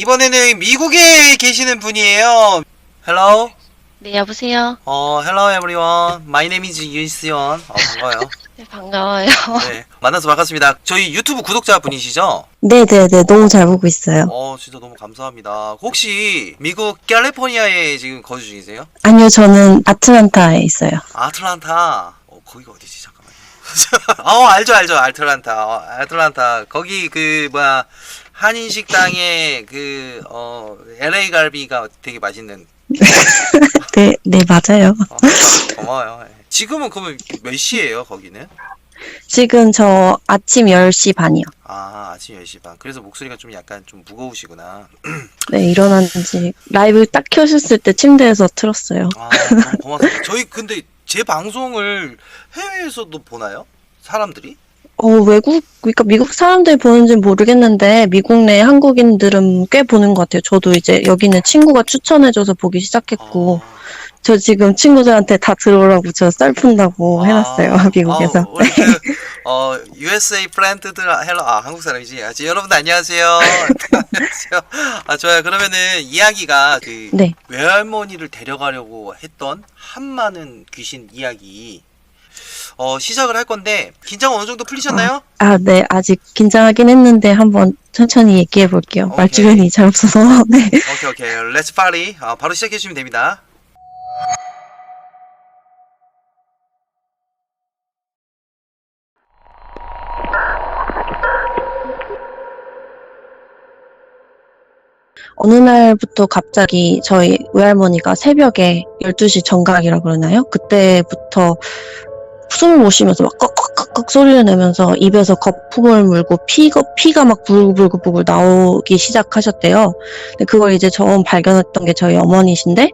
이번에는 미국에 계시는 분이에요. Hello. 네, 여보세요. 어, hello everyone. My name is 윤수연. 어, 반가워요. 네, 반가워요. 네. 만나서 반갑습니다. 저희 유튜브 구독자 분이시죠? 네네네, 너무 잘 보고 있어요. 어, 진짜 너무 감사합니다. 혹시 미국 캘리포니아에 지금 거주 중이세요? 아니요, 저는 아틀란타에 있어요. 아틀란타. 어, 거기가 어디지? 잠깐만요. 어, 알죠, 알죠. 아틀란타. 어, 아틀란타. 거기 그 뭐야 한인 식당에 그 어, LA 갈비가 되게 맛있는. 네, 네, 맞아요. 어, 고마워요. 예. 지금은 그러면 몇 시예요, 거기는? 지금 저 아침 10시 반이요. 아, 아침 10시 반. 그래서 목소리가 좀 약간 좀 무거우시구나. 네, 일어난 지 라이브 딱 켜셨을 때 침대에서 틀었어요. 아, 고맙습니다. 저희 근데 제 방송을 해외에서도 보나요? 사람들이? 어, 외국, 그러니까 미국 사람들이 보는지는 모르겠는데, 미국 내 한국인들은 꽤 보는 것 같아요. 저도 이제 여기 있는 친구가 추천해줘서 보기 시작했고, 아, 저 지금 친구들한테 다 들어오라고 저 썰 푼다고 해놨어요, 아, 미국에서. 아, 그, 어, USA 프렌드들, 헬로, 아, 한국 사람이지. 아, 지- 여러분들 안녕하세요. 안녕하세요. 아, 좋아요. 그러면은 이야기가 그, 네. 외할머니를 데려가려고 했던 한많은 귀신 이야기, 어, 시작을 할 건데, 긴장 어느 정도 풀리셨나요? 아, 네, 아직 긴장하긴 했는데 한번 천천히 얘기해 볼게요. 오케이. 말 주변이 잘 없어서. 네. 오케이, 오케이. 렛츠 파리. 아, 바로 시작해 주시면 됩니다. 어느 날부터 갑자기 저희 외할머니가 새벽에 12시 정각이라 그러나요? 그때부터 숨을 못 쉬면서 막 꺽꺽꺽꺽 소리를 내면서 입에서 거품을 물고 피가, 피가 막 부글부글 나오기 시작하셨대요. 근데 그걸 이제 처음 발견했던 게 저희 어머니신데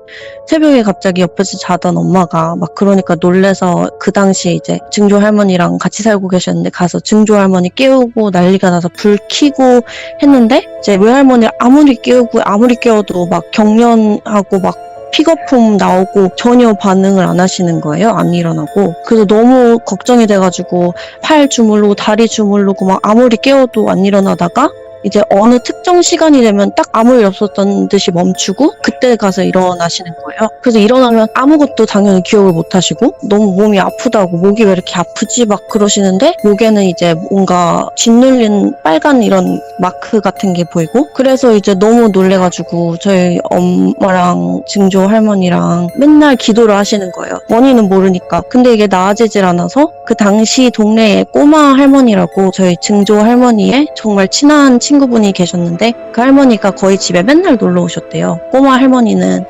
새벽에 갑자기 옆에서 자던 엄마가 막 그러니까 놀래서 그 당시 이제 증조 할머니랑 같이 살고 계셨는데 가서 증조 할머니 깨우고 난리가 나서 불 켜고 했는데 이제 외할머니 아무리 깨우고 아무리 깨워도 막 경련하고 막 픽업품 나오고 전혀 반응을 안 하시는 거예요. 안 일어나고. 그래서 너무 걱정이 돼가지고 팔 주물르고 다리 주물르고 막 아무리 깨워도 안 일어나다가 이제 어느 특정 시간이 되면 딱 아무 일 없었던 듯이 멈추고 그때 가서 일어나시는 거예요. 그래서 일어나면 아무것도 당연히 기억을 못 하시고 너무 몸이 아프다고 목이 왜 이렇게 아프지 막 그러시는데 목에는 이제 뭔가 짓눌린 빨간 이런 마크 같은 게 보이고 그래서 이제 너무 놀래가지고 저희 엄마랑 증조 할머니랑 맨날 기도를 하시는 거예요. 원인은 모르니까. 근데 이게 나아지질 않아서 그 당시 동네에 꼬마 할머니라고 저희 증조 할머니의 정말 친한 친구 분이 계셨는데 그 할머니가 거의 집에 맨날 놀러 오셨대요. 꼬마 할머니는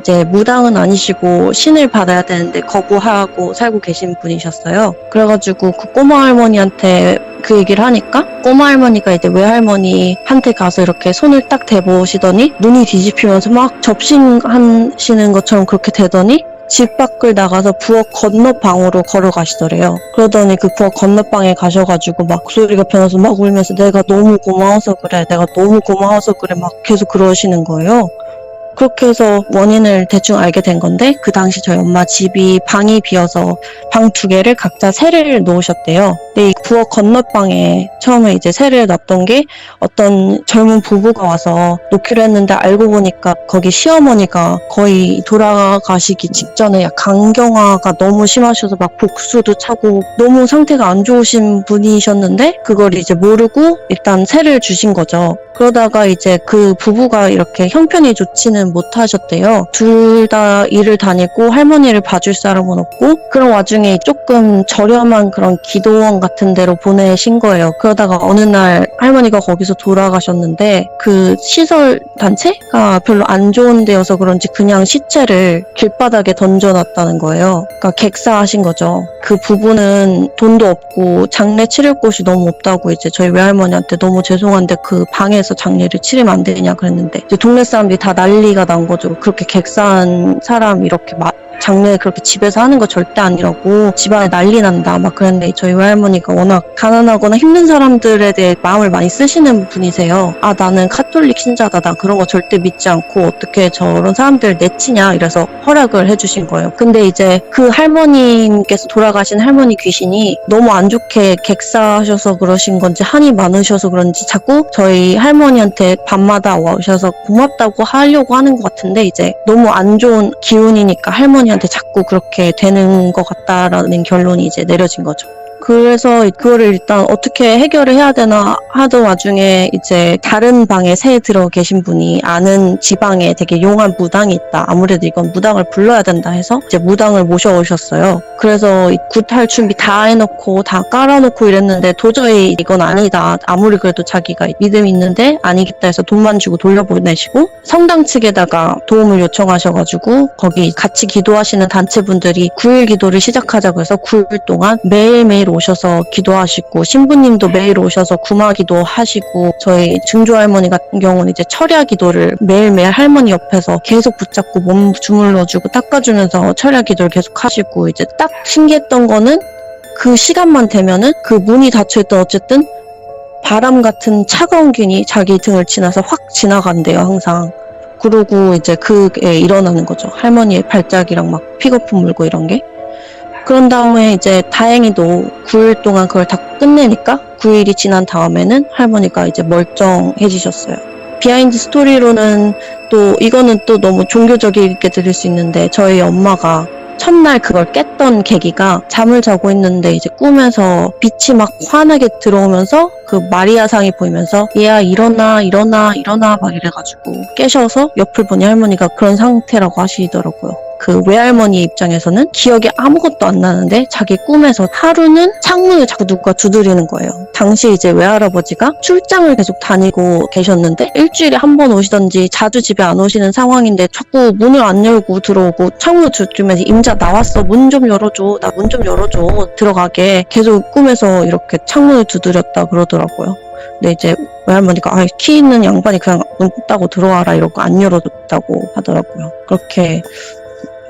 이제 무당은 아니시고 신을 받아야 되는데 거부하고 살고 계신 분이셨어요. 그래가지고 그 꼬마 할머니한테 그 얘기를 하니까 꼬마 할머니가 이제 외할머니한테 가서 이렇게 손을 딱 대보시더니 눈이 뒤집히면서 막 접신하시는 것처럼 그렇게 되더니 집 밖을 나가서 부엌 건너 방으로 걸어가시더래요. 그러더니 그 부엌 건너 방에 가셔가지고 막 소리가 변해서 막 울면서 내가 너무 고마워서 그래, 내가 너무 고마워서 그래 막 계속 그러시는 거예요. 그렇게 해서 원인을 대충 알게 된 건데 그 당시 저희 엄마 집이 방이 비어서 방 두 개를 각자 새를 놓으셨대요. 근데 이 부엌 건너방에 처음에 이제 새를 놨던 게 어떤 젊은 부부가 와서 놓기로 했는데 알고 보니까 거기 시어머니가 거의 돌아가시기 직전에 약 간경화가 너무 심하셔서 막 복수도 차고 너무 상태가 안 좋으신 분이셨는데 그걸 이제 모르고 일단 새를 주신 거죠. 그러다가 이제 그 부부가 이렇게 형편이 좋지는 못하셨대요. 둘 다 일을 다니고 할머니를 봐줄 사람은 없고 그런 와중에 조금 저렴한 그런 기도원 같은 데로 보내신 거예요. 그러다가 어느 날 할머니가 거기서 돌아가셨는데 그 시설 단체가 별로 안 좋은 데여서 그런지 그냥 시체를 길바닥에 던져놨다는 거예요. 그러니까 객사하신 거죠. 그 부부는 돈도 없고 장례 치를 곳이 너무 없다고 이제 저희 외할머니한테 너무 죄송한데 그 방에서 장례를 치르면 안 되냐 그랬는데 이제 동네 사람들이 다 난리가 난 거죠. 그렇게 객사한 사람 이렇게 마- 장례 그렇게 집에서 하는 거 절대 아니라고 집안에 난리 난다 막 그랬는데 저희 외할머니가 워낙 가난하거나 힘든 사람들에 대해 마음을 많이 쓰시는 분이세요. 아 나는 카톨릭 신자다 나 그런 거 절대 믿지 않고 어떻게 저런 사람들 내치냐 이래서 허락을 해주신 거예요. 근데 이제 그 할머님께서 돌아가신 할머니 귀신이 너무 안 좋게 객사하셔서 그러신 건지 한이 많으셔서 그런지 자꾸 저희 할머니한테 밤마다 오셔서 고맙다고 하려고 하는 것 같은데 이제 너무 안 좋은 기운이니까 할머니 한테 자꾸 그렇게 되는 것 같다라는 결론이 이제 내려진 거죠. 그래서 그거를 일단 어떻게 해결을 해야 되나 하던 와중에 이제 다른 방에 새 들어 계신 분이 아는 지방에 되게 용한 무당이 있다. 아무래도 이건 무당을 불러야 된다 해서 이제 무당을 모셔오셨어요. 그래서 이 굿할 준비 다 해놓고 다 깔아놓고 이랬는데 도저히 이건 아니다. 아무리 그래도 자기가 믿음이 있는데 아니겠다 해서 돈만 주고 돌려보내시고 성당 측에다가 도움을 요청하셔가지고 거기 같이 기도하시는 단체분들이 9일 기도를 시작하자고 해서 9일 동안 매일매일 오셔서 기도하시고 신부님도 매일 오셔서 구마 기도하시고 저희 증조 할머니 같은 경우는 이제 철야 기도를 매일매일 할머니 옆에서 계속 붙잡고 몸 주물러주고 닦아주면서 철야 기도를 계속 하시고 이제 딱 신기했던 거는 그 시간만 되면은 그 문이 닫혀있던 어쨌든 바람 같은 차가운 균이 자기 등을 지나서 확 지나간대요 항상. 그러고 이제 그게 일어나는 거죠. 할머니의 발작이랑 막 픽어프 물고 이런 게 그런 다음에 이제 다행히도 9일 동안 그걸 다 끝내니까 9일이 지난 다음에는 할머니가 이제 멀쩡해지셨어요. 비하인드 스토리로는 또 이거는 또 너무 종교적이게 들릴 수 있는데 저희 엄마가 첫날 그걸 깼던 계기가 잠을 자고 있는데 이제 꿈에서 빛이 막 환하게 들어오면서 그 마리아상이 보이면서 얘야 일어나 일어나 일어나 막 이래가지고 깨셔서 옆을 보니 할머니가 그런 상태라고 하시더라고요. 그 외할머니 입장에서는 기억이 아무것도 안 나는데 자기 꿈에서 하루는 창문을 자꾸 누가 두드리는 거예요. 당시 이제 외할아버지가 출장을 계속 다니고 계셨는데 일주일에 한 번 오시던지 자주 집에 안 오시는 상황인데 자꾸 문을 안 열고 들어오고 창문을 두드리면서 임자 나왔어 문 좀 열어줘 나 문 좀 열어줘 들어가게 계속 꿈에서 이렇게 창문을 두드렸다 그러더라고요. 근데 이제 외할머니가 아, 키 있는 양반이 그냥 문 따고 들어와라 이러고 안 열어줬다고 하더라고요. 그렇게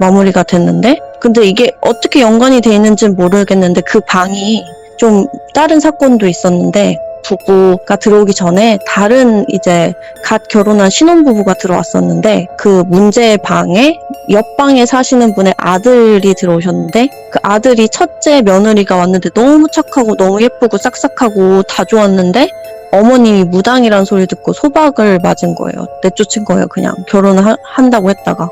마무리가 됐는데 근데 이게 어떻게 연관이 돼 있는지는 모르겠는데 그 방이 좀 다른 사건도 있었는데 부부가 들어오기 전에 다른 이제 갓 결혼한 신혼부부가 들어왔었는데 그 문제 방에 옆방에 사시는 분의 아들이 들어오셨는데 그 아들이 첫째 며느리가 왔는데 너무 착하고 너무 예쁘고 싹싹하고 다 좋았는데 어머님이 무당이란 소리 듣고 소박을 맞은 거예요. 내쫓은 거예요. 그냥 결혼을 하- 한다고 했다가.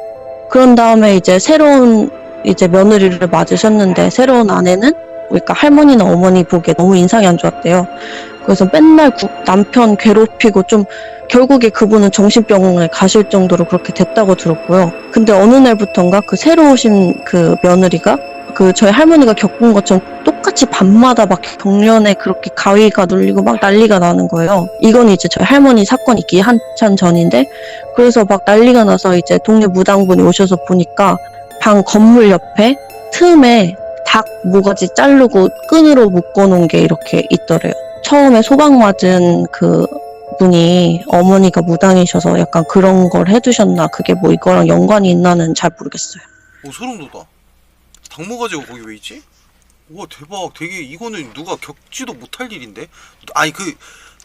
그런 다음에 이제 새로운 이제 며느리를 맞으셨는데 새로운 아내는 그러니까 할머니나 어머니 보기에 너무 인상이 안 좋았대요. 그래서 맨날 구- 남편 괴롭히고 좀 결국에 그분은 정신병원에 가실 정도로 그렇게 됐다고 들었고요. 근데 어느 날부턴가 그 새로 오신 그 며느리가 그 저희 할머니가 겪은 것처럼 똑같이 밤마다 막 경련에 그렇게 가위가 눌리고 막 난리가 나는 거예요. 이건 이제 저희 할머니 사건 있기 한참 전인데 그래서 막 난리가 나서 이제 동네 무당분이 오셔서 보니까 방 건물 옆에 틈에 닭 모가지 자르고 끈으로 묶어놓은 게 이렇게 있더래요. 처음에 소방 맞은 그 분이 어머니가 무당이셔서 약간 그런 걸 해두셨나 그게 뭐 이거랑 연관이 있나는 잘 모르겠어요. 오 소름 돋아. 닭모가지가 거기 왜 있지? 우와 대박. 되게 이거는 누가 겪지도 못할 일인데. 아니 그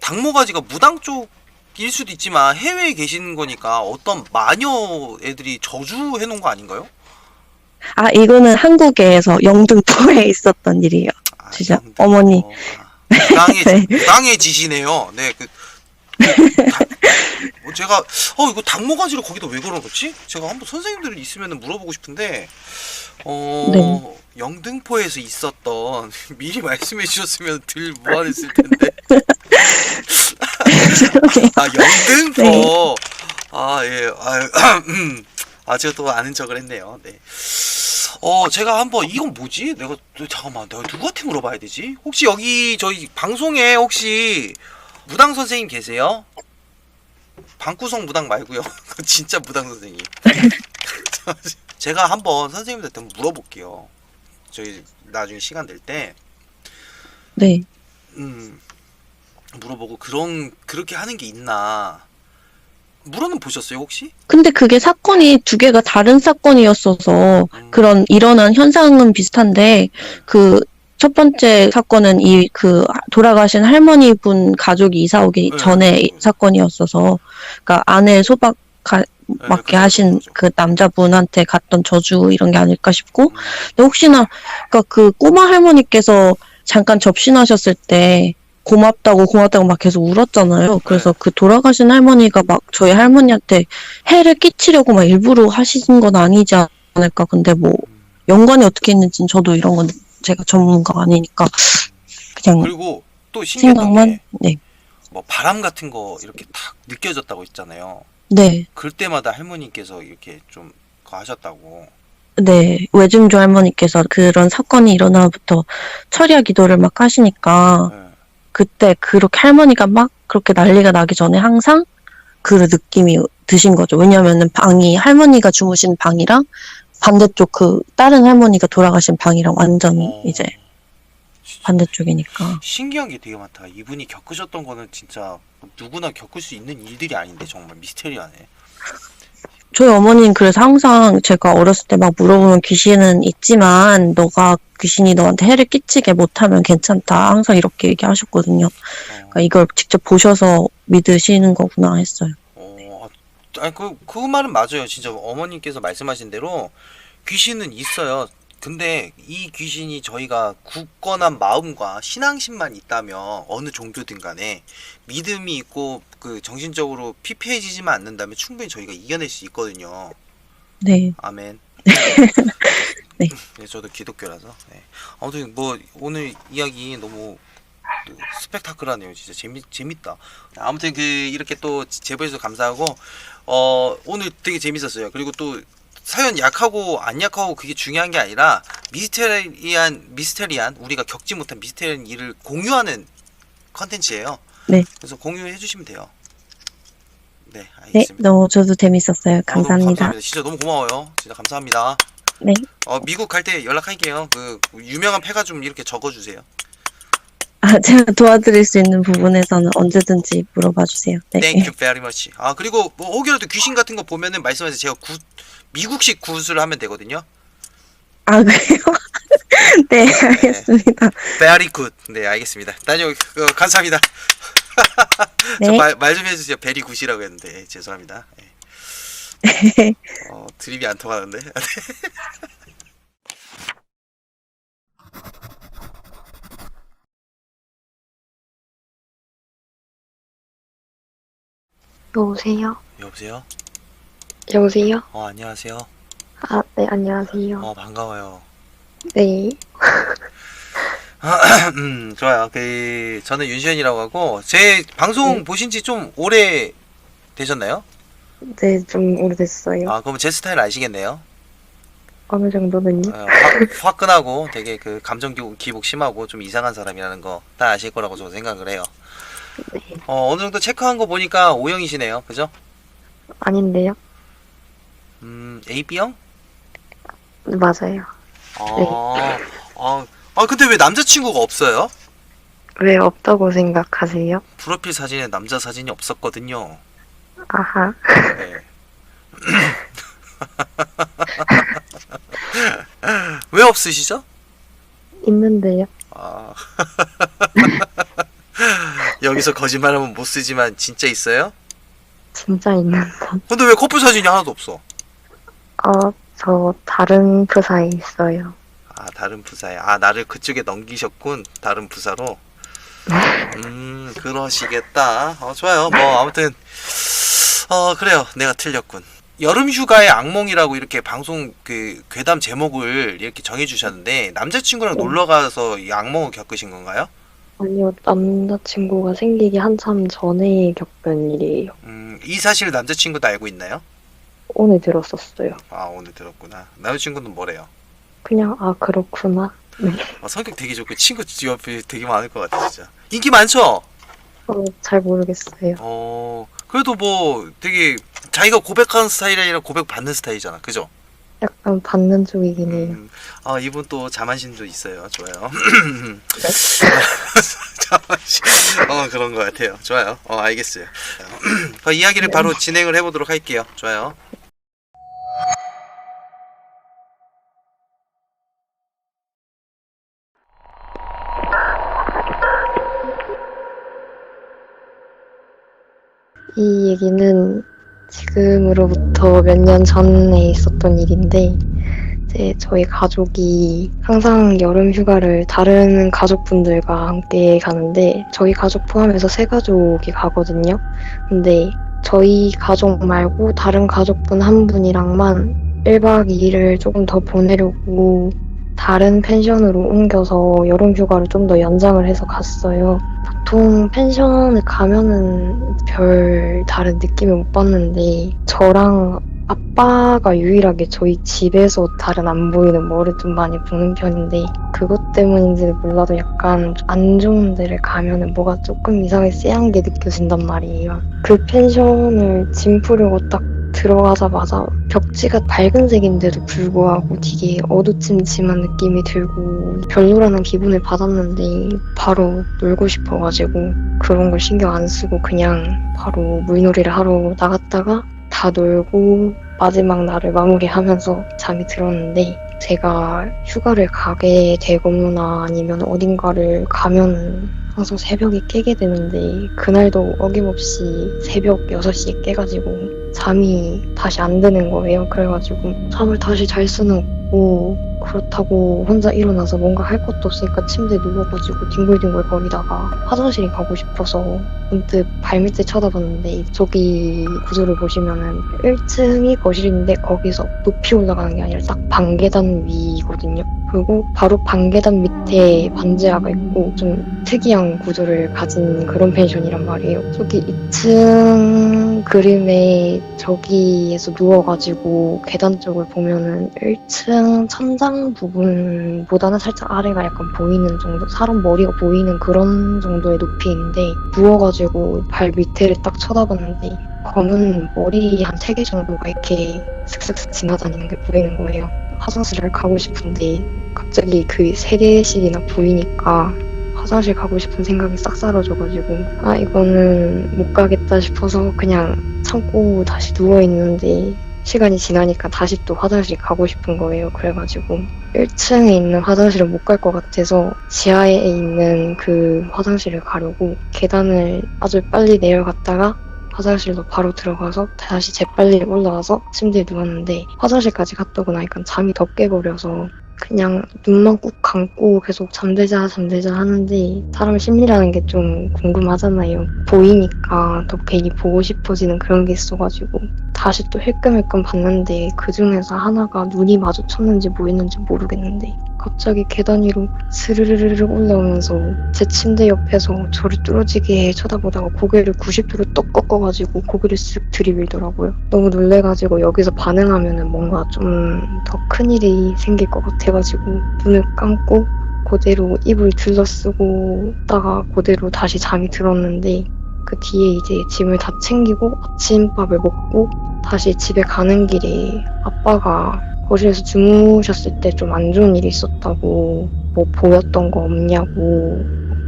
닭모가지가 무당 쪽일 수도 있지만 해외에 계시는 거니까 어떤 마녀 애들이 저주해 놓은 거 아닌가요? 아 이거는 한국에서 영등포에 있었던 일이에요. 아, 진짜 어머니. 어, 아, 무당의 네. 무당의 짓이네요. 네 그. 닭- 뭐 제가 어 이거 닭모가지를 거기다 왜 걸어놓지? 제가 한번 선생님들 있으면 물어보고 싶은데 어 네. 영등포에서 있었던 미리 말씀해 주셨으면 들 무안했을 텐데 아 영등포 네. 아예 아 제가 또 아는 척을 했네요 네. 어 제가 한번 이건 뭐지 내가 또 잠깐만 내가 누구한테 물어봐야 되지 혹시 여기 저희 방송에 혹시 무당 선생님 계세요? 방구석 무당 말고요. 진짜 무당 선생님. 제가 한번 선생님들한테 한번 물어볼게요. 저희 나중에 시간 될 때. 네. 음, 물어보고 그런 그렇게 하는 게 있나? 물어는 보셨어요 혹시? 근데 그게 사건이 두 개가 다른 사건이었어서 음. 그런 일어난 현상은 비슷한데 그 첫 번째 사건은 이 그 돌아가신 할머니 분 가족이 이사 오기 네. 전에 사건이었어서 그러니까 아내 소박 가, 네, 맞게 하신. 그 남자분한테 갔던 저주 이런 게 아닐까 싶고 음. 근데 혹시나 그러니까 그 꼬마 할머니께서 잠깐 접신하셨을 때 고맙다고 고맙다고 막 계속 울었잖아요. 그래서 네. 그 돌아가신 할머니가 막 저희 할머니한테 해를 끼치려고 막 일부러 하신 건 아니지 않을까. 근데 뭐 연관이 어떻게 있는지는 저도 이런 건 제가 전문가가 아니니까 그냥 그리고 또 신기한 생각만 게 네. 뭐 바람 같은 거 이렇게 탁 느껴졌다고 했잖아요. 네. 그럴 때마다 할머니께서 이렇게 좀 그거 하셨다고. 네, 외증조 할머니께서 그런 사건이 일어나부터 철야 기도를 막 하시니까 네. 그때 그렇게 할머니가 막 그렇게 난리가 나기 전에 항상 그 느낌이 드신 거죠. 왜냐면은 방이 할머니가 주무신 방이랑 반대쪽 그 다른 할머니가 돌아가신 방이랑 완전히 어, 이제 반대쪽이니까. 신기한 게 되게 많다. 이분이 겪으셨던 거는 진짜 누구나 겪을 수 있는 일들이 아닌데 정말 미스테리하네. 저희 어머니는 그래서 항상 제가 어렸을 때 막 물어보면 귀신은 있지만 너가 귀신이 너한테 해를 끼치게 못하면 괜찮다. 항상 이렇게 얘기하셨거든요. 어, 그러니까 이걸 직접 보셔서 믿으시는 거구나 했어요. 아, 아니 그, 그 말은 맞아요. 진짜 어머님께서 말씀하신 대로 귀신은 있어요. 근데 이 귀신이 저희가 굳건한 마음과 신앙심만 있다면 어느 종교든 간에 믿음이 있고 그 정신적으로 피폐해지지만 않는다면 충분히 저희가 이겨낼 수 있거든요. 네. 아멘. 네. 네, 저도 기독교라서. 네. 아무튼 뭐 오늘 이야기 너무 그 스펙타클하네요. 진짜 재미 재밌다. 아무튼 그 이렇게 또 제보해 주셔서 감사하고 어 오늘 되게 재밌었어요. 그리고 또 사연 약하고 안 약하고 그게 중요한 게 아니라 미스테리한 미스테리한 우리가 겪지 못한 미스테리한 일을 공유하는 컨텐츠예요. 네. 그래서 공유해 주시면 돼요. 네, 네, 알겠습니다. 너무 저도 재밌었어요. 아, 너무 감사합니다. 감사합니다. 진짜 너무 고마워요. 진짜 감사합니다. 네. 어, 미국 갈 때 연락할게요. 그 유명한 패가 좀 이렇게 적어 주세요. 아, 제가 도와드릴 수 있는 부분에서는 언제든지 물어봐 주세요. 네. Thank you very much. 아 그리고 뭐 혹여라도 귀신 같은 거 보면은 말씀하세요. 제가 굿 미국식 굿을 하면 되거든요. 아, 그래요? 네, 알겠습니다. Very good. 네 알겠습니다. 다녀 어, 감사합니다. 네. 저말 좀 해주세요. 베리 굿이라고 했는데 예, 죄송합니다. 예. 어 드립이 안 통하는데. 여보세요? 여보세요. 여보세요? 어 안녕하세요. 아, 네, 안녕하세요. 어 반가워요. 네. 음, 좋아요. 그 저는 윤시현이라고 하고 제 방송 네. 보신 지 좀 오래 되셨나요? 네, 좀 오래됐어요. 아, 그럼 제 스타일 아시겠네요. 어느 정도는요? 어, 화, 화끈하고 되게 그 감정 기- 기복 심하고 좀 이상한 사람이라는 거 다 아실 거라고 저는 생각을 해요. 네. 어, 어느 정도 체크한 거 보니까 O형이시네요. 그죠? 아닌데요? 음, AB형? 네, 맞아요. 아, 아, 아, 근데 왜 남자친구가 없어요? 왜 없다고 생각하세요? 프로필 사진에 남자 사진이 없었거든요. 아하. 네. 왜 없으시죠? 있는데요? 아. 여기서 거짓말하면 못 쓰지만 진짜 있어요? 진짜 있는데. 근데 왜 커플 사진이 하나도 없어? 어, 저 다른 부사에 있어요. 아 다른 부사에 아 나를 그쪽에 넘기셨군 다른 부사로 음 그러시겠다 어 좋아요 뭐 아무튼 어 그래요 내가 틀렸군 여름 휴가의 악몽이라고 이렇게 방송 그 괴담 제목을 이렇게 정해주셨는데 남자친구랑 네. 놀러 가서 이 악몽을 겪으신 건가요? 아니요, 남자친구가 생기기 한참 전에 겪은 일이에요. 음 이 사실 남자친구도 알고 있나요? 오늘 들었었어요. 아 오늘 들었구나 남자친구는 뭐래요? 그냥, 아, 그렇구나. 어, 성격 되게 좋고 친구 옆에 되게 많을 것 같아 진짜 인기 많죠? 어, 잘 모르겠어요. 어 그래도 뭐 되게 자기가 고백하는 스타일이 아니라 고백 받는 스타일이잖아 그죠? 약간 받는 쪽이긴 해요. 음, 아 이분 또 자만심도 있어요 좋아요 어 그런 것 같아요. 좋아요. 어 알겠어요. 어, 이야기를 바로 진행을 해보도록 할게요. 좋아요. 이 얘기는 지금으로부터 몇 년 전에 있었던 일인데, 이제 저희 가족이 항상 여름 휴가를 다른 가족분들과 함께 가는데, 저희 가족 포함해서 세 가족이 가거든요. 근데 저희 가족 말고 다른 가족분 한 분이랑만 1박 2일을 조금 더 보내려고 다른 펜션으로 옮겨서 여름 휴가를 좀 더 연장을 해서 갔어요. 보통 펜션을 가면은 별 다른 느낌을 못 받는데 저랑 아빠가 유일하게 저희 집에서 다른 안 보이는 뭐를 좀 많이 보는 편인데 그것 때문인지는 몰라도 약간 안 좋은 데를 가면은 뭐가 조금 이상하게 쎄한 게 느껴진단 말이에요. 그 펜션을 짐 풀려고 딱 들어가자마자 벽지가 밝은 색인데도 불구하고 되게 어두침침한 느낌이 들고 별로라는 기분을 받았는데 바로 놀고 싶어가지고 그런 걸 신경 안 쓰고 그냥 바로 물놀이를 하러 나갔다가 다 놀고 마지막 날을 마무리하면서 잠이 들었는데 제가 휴가를 가게 되거나 아니면 어딘가를 가면 항상 새벽에 깨게 되는데 그날도 어김없이 새벽 6시에 깨가지고 잠이 다시 안 드는 거예요. 그래가지고 잠을 다시 잘 수는 없고 그렇다고 혼자 일어나서 뭔가 할 것도 없으니까 침대에 누워가지고 뒹굴뒹굴 거리다가 화장실이 가고 싶어서 문득 발밑을 쳐다봤는데 저기 구조를 보시면은 1층이 거실인데 거기서 높이 올라가는 게 아니라 딱 방계단 위거든요. 그리고 바로 방계단 밑에 반지하가 있고 좀 특이한 구조를 가진 그런 펜션이란 말이에요. 저기 2층 그림에 저기에서 누워가지고 계단 쪽을 보면은 1층 천장 부분보다는 살짝 아래가 약간 보이는 정도, 사람 머리가 보이는 그런 정도의 높이인데 누워가지고 발 밑에를 딱 쳐다봤는데 검은 머리 한 세 개 정도가 이렇게 슥슥슥 지나다니는 게 보이는 거예요. 화장실을 가고 싶은데 갑자기 그 세 개씩이나 보이니까 화장실 가고 싶은 생각이 싹 사라져가지고 아 이거는 못 가겠다 싶어서 그냥 참고 다시 누워 있는데 시간이 지나니까 다시 또 화장실 가고 싶은 거예요. 그래가지고 1층에 있는 화장실을 못 갈 것 같아서 지하에 있는 그 화장실을 가려고 계단을 아주 빨리 내려갔다가 화장실로 바로 들어가서 다시 재빨리 올라와서 침대에 누웠는데 화장실까지 갔다 오고 나니까 잠이 더 깨버려서 그냥 눈만 꾹 감고 계속 잠들자 잠들자 하는데 사람 심리라는 게 좀 궁금하잖아요. 보이니까 더 괜히 보고 싶어지는 그런 게 있어가지고 다시 또 힐끔힐끔 봤는데 그 중에서 하나가 눈이 마주쳤는지 뭐 했는지 모르겠는데 갑자기 계단 위로 스르르르 올라오면서 제 침대 옆에서 저를 뚫어지게 쳐다보다가 고개를 90도로 떡 꺾어가지고 고개를 쓱 들이밀더라고요. 너무 놀래가지고 여기서 반응하면은 뭔가 좀 더 큰일이 생길 것 같아가지고 눈을 감고 그대로 입을 둘러쓰고 있다가 그대로 다시 잠이 들었는데 그 뒤에 이제 짐을 다 챙기고 아침밥을 먹고 다시 집에 가는 길에 아빠가 거실에서 주무셨을 때 좀 안 좋은 일이 있었다고 뭐 보였던 거 없냐고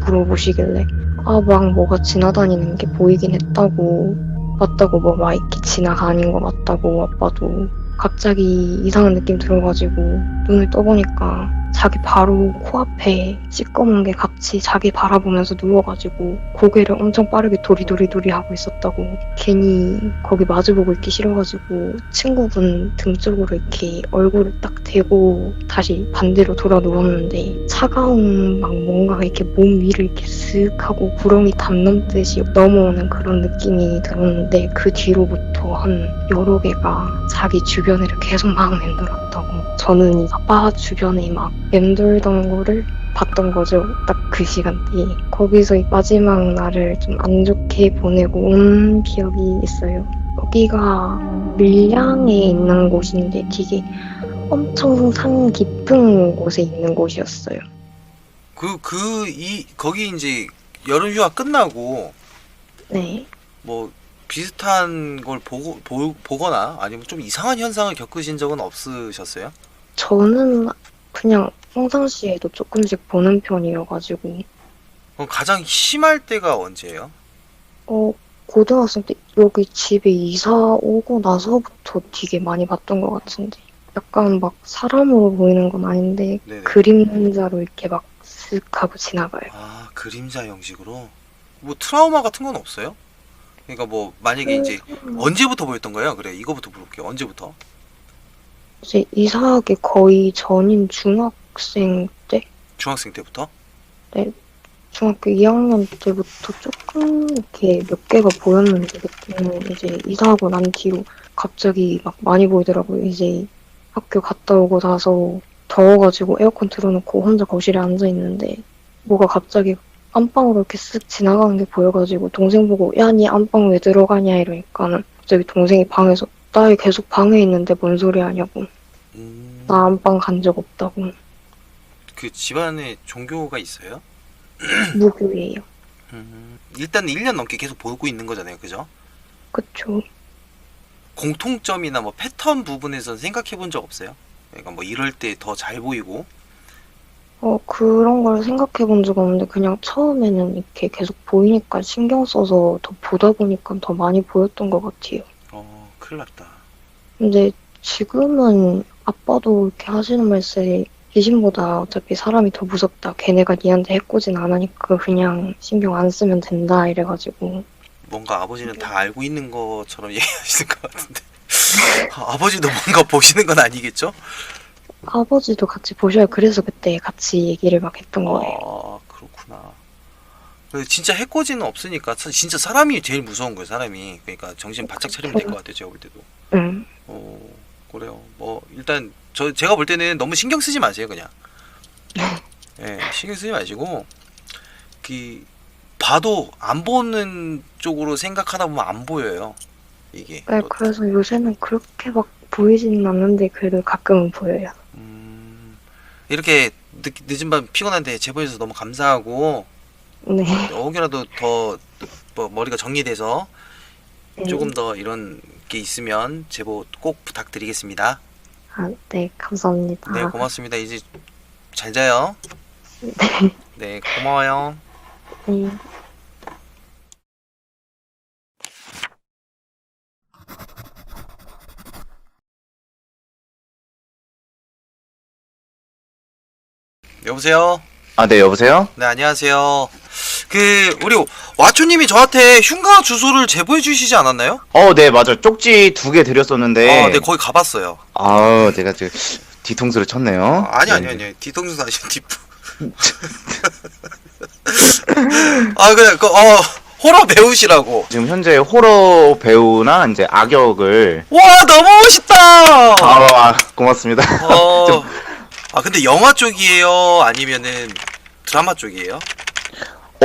물어보시길래 아 막 뭐가 지나다니는 게 보이긴 했다고 맞다고 뭐 막 이렇게 지나가는 거 맞다고 아빠도 갑자기 이상한 느낌 들어가지고 눈을 떠보니까 자기 바로 코앞에 시꺼먼 게 같이 자기 바라보면서 누워가지고 고개를 엄청 빠르게 도리도리도리 하고 있었다고 괜히 거기 마주보고 있기 싫어가지고 친구분 등 쪽으로 이렇게 얼굴을 딱 대고 다시 반대로 돌아 누웠는데 차가운 막 뭔가 이렇게 몸 위를 이렇게 쓱 하고 구렁이 담 넘듯이 넘어오는 그런 느낌이 들었는데 그 뒤로부터 한 여러 개가 자기 주변을 계속 막 맴돌았다고. 저는 이 아빠 주변에 막 맴돌던 거를 봤던 거죠. 딱 그 시간대에. 거기서 이 마지막 날을 좀 안 좋게 보내고 온 기억이 있어요. 여기가 밀양에 있는 곳인데 되게 엄청 산 깊은 곳에 있는 곳이었어요. 그 그 이 거기 이제 여름 휴가 끝나고 네. 뭐 비슷한 걸 보고 보, 보거나 아니면 좀 이상한 현상을 겪으신 적은 없으셨어요? 저는 그냥 평상시에도 조금씩 보는 편이어가지고 그럼 가장 심할 때가 언제예요? 어, 고등학생 때 여기 집에 이사 오고 나서부터 되게 많이 봤던 것 같은데. 약간 막 사람으로 보이는 건 아닌데 네네. 그림자로 이렇게 막 쓱 하고 지나가요. 아 그림자 형식으로 뭐 트라우마 같은 건 없어요? 그러니까 뭐 만약에 이제 언제부터 보였던 거예요? 그래 이거부터 물어볼게요. 언제부터? 이제 이사하기 거의 전인 중학생 때? 중학생 때부터? 중학교 2학년 때부터 조금 이렇게 몇 개가 보였는데 그때는 이제 이사하고 난 뒤로 갑자기 막 많이 보이더라고요. 이제 학교 갔다 오고 나서 더워가지고 에어컨 틀어놓고 혼자 거실에 앉아 있는데 뭐가 갑자기 안방으로 이렇게 쓱 지나가는 게 보여가지고 동생 보고 야 니 안방 왜 들어가냐 이러니까는 갑자기 동생이 방에서 나 계속 방에 있는데 뭔 소리 하냐고 음, 나 안방 간 적 없다고 그 집안에 종교가 있어요? 무교예요. 음, 일단 1년 넘게 계속 보고 있는 거잖아요. 그죠? 그쵸. 공통점이나 뭐 패턴 부분에서 생각해 본 적 없어요? 그러니까 뭐 이럴 때 더 잘 보이고 어, 그런 걸 생각해 본 적 없는데, 그냥 처음에는 이렇게 계속 보이니까 신경 써서 더 보다 보니까 더 많이 보였던 것 같아요. 어 큰일 났다. 근데 지금은 아빠도 이렇게 하시는 말씀에 귀신보다 어차피 사람이 더 무섭다. 걔네가 니한테 해코진 안 하니까 그냥 신경 안 쓰면 된다. 이래가지고. 뭔가 아버지는 다 알고 있는 것처럼 얘기하시는 것 같은데 아, 아버지도 뭔가 보시는 건 아니겠죠? 아버지도 같이 보셔야 그래서 그때 같이 얘기를 막 했던 거예요. 아 그렇구나. 근데 진짜 해코지는 없으니까 사- 진짜 사람이 제일 무서운 거예요. 사람이 그러니까 정신 바짝 차리면 될 것 같아요. 제가 볼 때도. 응. 어 그래요. 뭐 일단 저 제가 볼 때는 너무 신경 쓰지 마세요. 그냥. 예 신경 쓰지 마시고 그 봐도 안 보는 쪽으로 생각하다 보면 안 보여요. 이게. 네, 또- 그래서 요새는 그렇게 막 보이지는 않는데 그래도 가끔은 보여요. 음, 이렇게 늦, 늦은 밤 피곤한데 제보해줘서 너무 감사하고 네. 혹여라도 더 뭐, 머리가 정리돼서 네. 조금 더 이런 게 있으면 제보 꼭 부탁드리겠습니다. 아, 네, 감사합니다. 네, 고맙습니다. 이제 잘 자요. 네. 네, 고마워요. 네. 여보세요. 아, 네, 여보세요? 네, 안녕하세요. 그 우리 와초님이 저한테 흉가 주소를 제보해 주시지 않았나요? 어, 네, 맞아요. 쪽지 두 개 드렸었는데. 어, 네, 거기 가봤어요. 아, 제가 지금 뒤통수를 쳤네요. 아, 아니 아니 네, 아니 뒤통수 아니 뒷부. 아 그래 그어 호러 배우시라고. 지금 현재 호러 배우나 이제 악역을. 와 너무 멋있다. 아, 아, 고맙습니다. 어. 아 근데 영화 쪽이에요? 아니면은 드라마 쪽이에요?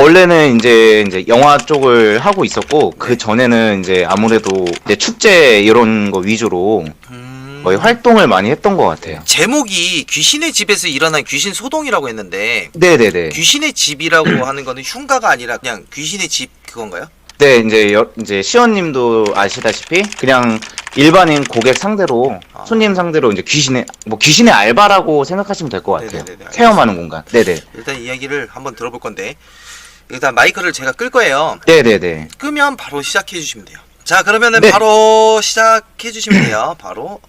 원래는 이제 이제 영화 쪽을 하고 있었고 네. 그 전에는 이제 아무래도 이제 축제 이런 거 위주로 음. 거의 활동을 많이 했던 것 같아요. 제목이 귀신의 집에서 일어난 귀신 소동이라고 했는데 네, 네, 네. 귀신의 집이라고 하는 거는 흉가가 아니라 그냥 귀신의 집 그건가요? 네, 이제 여, 이제 시원님도 아시다시피 그냥 일반인 고객 상대로 아. 손님 상대로 이제 귀신의 뭐 귀신의 알바라고 생각하시면 될 것 같아요. 네네네네, 체험하는 공간. 네, 네. 일단 이야기를 한번 들어볼 건데 일단 마이크를 제가 끌 거예요. 네, 네, 네. 끄면 바로 시작해 주시면 돼요. 자, 그러면은 네. 바로 시작해 주시면 돼요. 바로.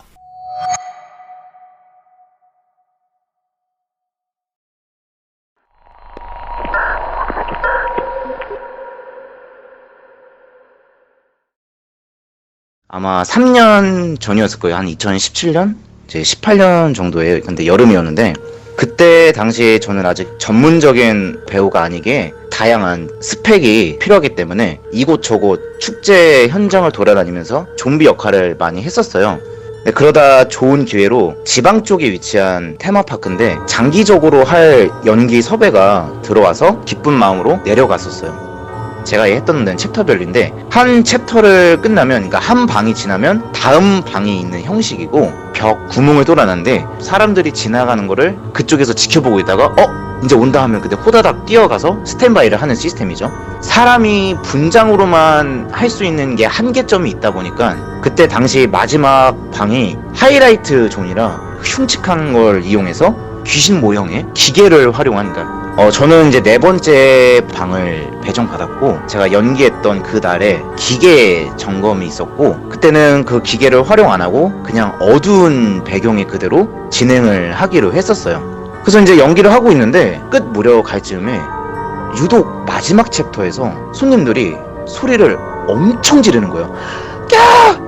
아마 3년 전이었을 거예요. 한 2017년? 이제 18년 정도예요. 근데 여름이었는데 그때 당시에 저는 아직 전문적인 배우가 아니게 다양한 스펙이 필요하기 때문에 이곳저곳 축제 현장을 돌아다니면서 좀비 역할을 많이 했었어요. 네, 그러다 좋은 기회로 지방 쪽에 위치한 테마파크인데 장기적으로 할 연기 섭외가 들어와서 기쁜 마음으로 내려갔었어요. 제가 했던 데는 챕터별인데 한 챕터를 끝나면 그러니까 한 방이 지나면 다음 방이 있는 형식이고 벽 구멍을 뚫어놨는데 사람들이 지나가는 거를 그쪽에서 지켜보고 있다가 어 이제 온다 하면 그때 호다닥 뛰어가서 스탠바이를 하는 시스템이죠 사람이 분장으로만 할 수 있는 게 한계점이 있다 보니까 그때 당시 마지막 방이 하이라이트 존이라 흉측한 걸 이용해서 귀신 모형의 기계를 활용한 그러니까 어, 저는 이제 네 번째 방을 배정받았고, 제가 연기했던 그 달에 기계 점검이 있었고, 그때는 그 기계를 활용 안 하고, 그냥 어두운 배경에 그대로 진행을 하기로 했었어요. 그래서 이제 연기를 하고 있는데, 끝 무렵 갈 즈음에, 유독 마지막 챕터에서 손님들이 소리를 엄청 지르는 거예요. 야!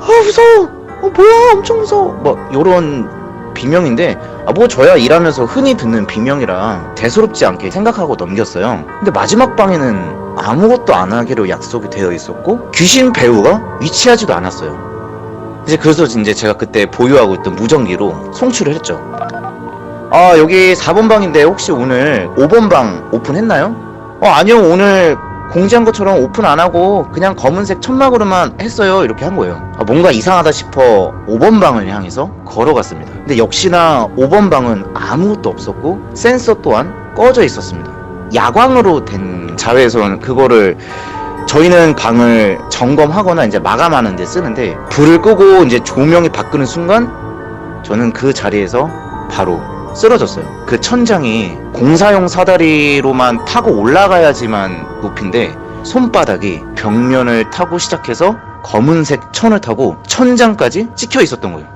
아, 무서워! 어, 뭐야, 엄청 무서워! 뭐, 요런 비명인데, 아, 뭐 저야 일하면서 흔히 듣는 비명이라 대수롭지 않게 생각하고 넘겼어요. 근데 마지막 방에는 아무것도 안 하기로 약속이 되어 있었고 귀신 배우가 위치하지도 않았어요. 이제 그래서 이제 제가 그때 보유하고 있던 무전기로 송출을 했죠. 아 여기 4번 방인데 혹시 오늘 5번 방 오픈했나요? 어 아니요. 오늘 공지한 것처럼 오픈 안 하고 그냥 검은색 천막으로만 했어요. 이렇게 한 거예요. 아, 뭔가 이상하다 싶어 5번 방을 향해서 걸어갔습니다. 근데 역시나 5번 방은 아무것도 없었고 센서 또한 꺼져 있었습니다. 야광으로 된 자회에서는 그거를 저희는 방을 점검하거나 이제 마감하는 데 쓰는데 불을 끄고 이제 조명이 바뀌는 순간 저는 그 자리에서 바로 쓰러졌어요. 그 천장이 공사용 사다리로만 타고 올라가야지만 높인데 손바닥이 벽면을 타고 시작해서 검은색 천을 타고 천장까지 찍혀 있었던 거예요.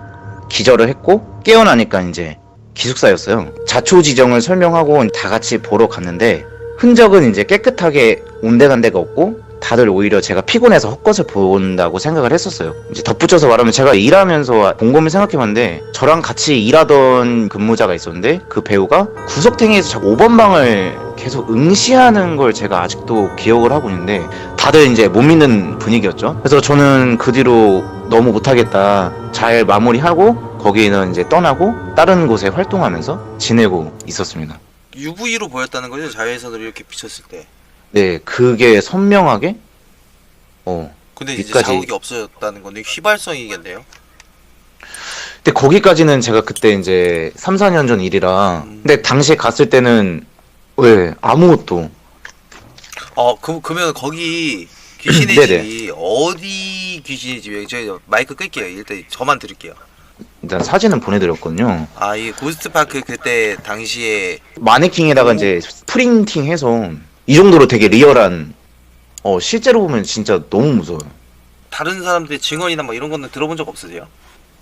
기절을 했고 깨어나니까 이제 기숙사였어요. 자초 지정을 설명하고 다 같이 보러 갔는데 흔적은 이제 깨끗하게 온데간데가 없고 다들 오히려 제가 피곤해서 헛것을 본다고 생각을 했었어요. 이제 덧붙여서 말하면 제가 일하면서 곰곰이 생각해봤는데 저랑 같이 일하던 근무자가 있었는데 그 배우가 구석탱이에서 자꾸 5번 방을 계속 응시하는 걸 제가 아직도 기억을 하고 있는데 다들 이제 못 믿는 분위기였죠. 그래서 저는 그 뒤로 너무 못하겠다. 잘 마무리하고 거기는 이제 떠나고 다른 곳에 활동하면서 지내고 있었습니다. UV로 보였다는 거죠 자외선으로 이렇게 비쳤을 때. 네, 그게 선명하게 어 근데 이제. 자국이 없어졌다는 건데 휘발성이겠네요. 근데 거기까지는 제가 그때 이제 3, 4년 전 일이라 음. 근데 당시에 갔을 때는 왜 아무것도 어, 그, 그러면 거기 귀신의 네네. 집이 어디 귀신의 집이에요? 저희 마이크 끌게요. 일단 저만 들을게요. 일단 사진은 보내드렸거든요. 아, 이 고스트파크 그때 당시에 마네킹에다가 이제 프린팅해서 이 정도로 되게 리얼한 어 실제로 보면 진짜 너무 무서워요. 다른 사람들의 증언이나 뭐 이런 거는 들어본 적 없으세요?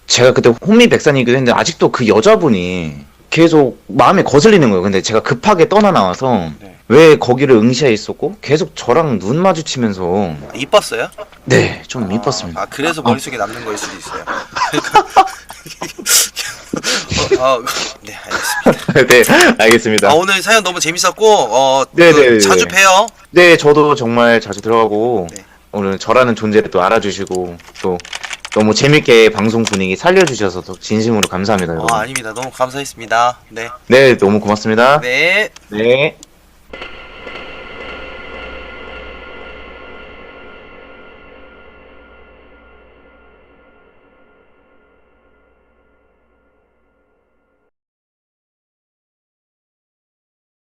제가 그때 혼미 백산이기도 했는데 아직도 그 여자분이 계속 마음에 거슬리는 거예요. 근데 제가 급하게 떠나 나와서 네. 왜 거기를 응시해 있었고 계속 저랑 눈 마주치면서 이뻤어요? 네좀 이뻤습니다. 아, 그래서 머릿속에 남는 거일 수도 있어요. 어, 어, 네, 알겠습니다. 네 알겠습니다. 아, 오늘 사연 너무 재밌었고, 어, 네네네. 그 자주 봬요. 네, 저도 정말 자주 들어가고 네. 오늘 저라는 존재를 또 알아주시고 또 너무 재밌게 방송 분위기 살려주셔서 더 진심으로 감사합니다, 어, 여러분. 아닙니다. 너무 감사했습니다. 네. 네, 너무 고맙습니다. 네. 네.